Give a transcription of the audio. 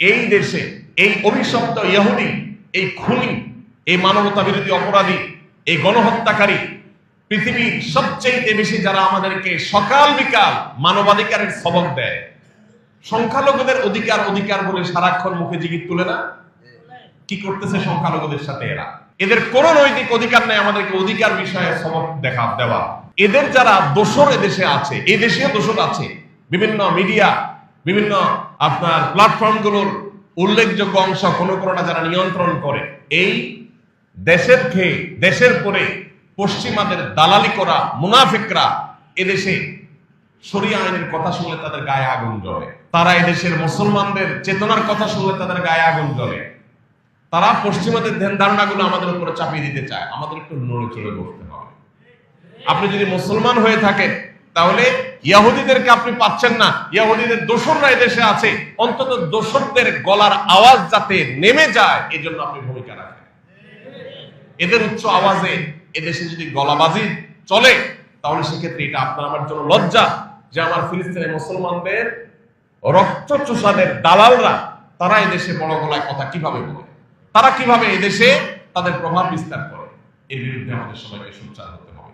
এই দেশে, এই অভিশপ্ত ইহুদি, এই খুনি, এই মানবতা বিরোধী অপরাধী, এই গণহত্যাকারী, পৃথিবীর সবচেয়ে বেশি যারা আমাদেরকে সকাল বিকাল মানবাধিকারের সবক দেয়, সংখ্যালঘুদের অধিকার অধিকার বলে সারাক্ষণ মুখে জিগির তুলে না? কি করতেছে সংখ্যালঘুদের সাথে এরা? এদের কোন নৈতিক অধিকার নেই, আমাদেরকে অধিকার বিষয়ে সবক দেখা, দেওয়া। এদের যারা দোষর এদেশে আছে এদেশে দোষর আছে, বিভিন্ন মিডিয়া বিভিন্ন আপনার প্ল্যাটফর্মগুলোর উল্লেখযোগ্য অংশ কোনো কোনোটা যারা নিয়ন্ত্রণ করে, এই দেশের খেয়ে দেশের পরে পশ্চিমাদের দালালি করা মুনাফিকরা এদেশে শরিয়া আইনের কথা শুনলে তাদের গায়ে আগুন জ্বলে। তারা এদেশের মুসলমানদের চেতনার কথা শুনলে তাদের গায়ে আগুন জ্বলে। তারা পশ্চিমাদের ধ্যান ধারণাগুলো আমাদের উপরে চাপিয়ে দিতে চায়। আমাদের একটু নড়ে চড়ে বসতে হবে। আপনি যদি মুসলমান হয়ে থাকেন তাহলে ইয়াহুদিদেরকে আপনি পাচ্ছেন না। ইয়াহুদিদের দোসররা এদেশে আছে। অন্তত দোসরদের গলার আওয়াজ যাতে নেমে যায় এই জন্য আপনি ভূমিকা রাখেন। এদের উচ্চ আওয়াজে এদেশে যদি গলাবাজি চলে, তাহলে সেক্ষেত্রে এটা আপনার আমার জন্য লজ্জা যে আমার ফিলিস্তিনের মুসলমানদের রক্ত চোষাদের দালালরা, তারা এদেশে বড় গলায় কথা কীভাবে বলে? তারা কীভাবে এদেশে তাদের প্রভাব বিস্তার করে? এর বিরুদ্ধে আমাদের সবাইকে সোচ্চার হতে হবে।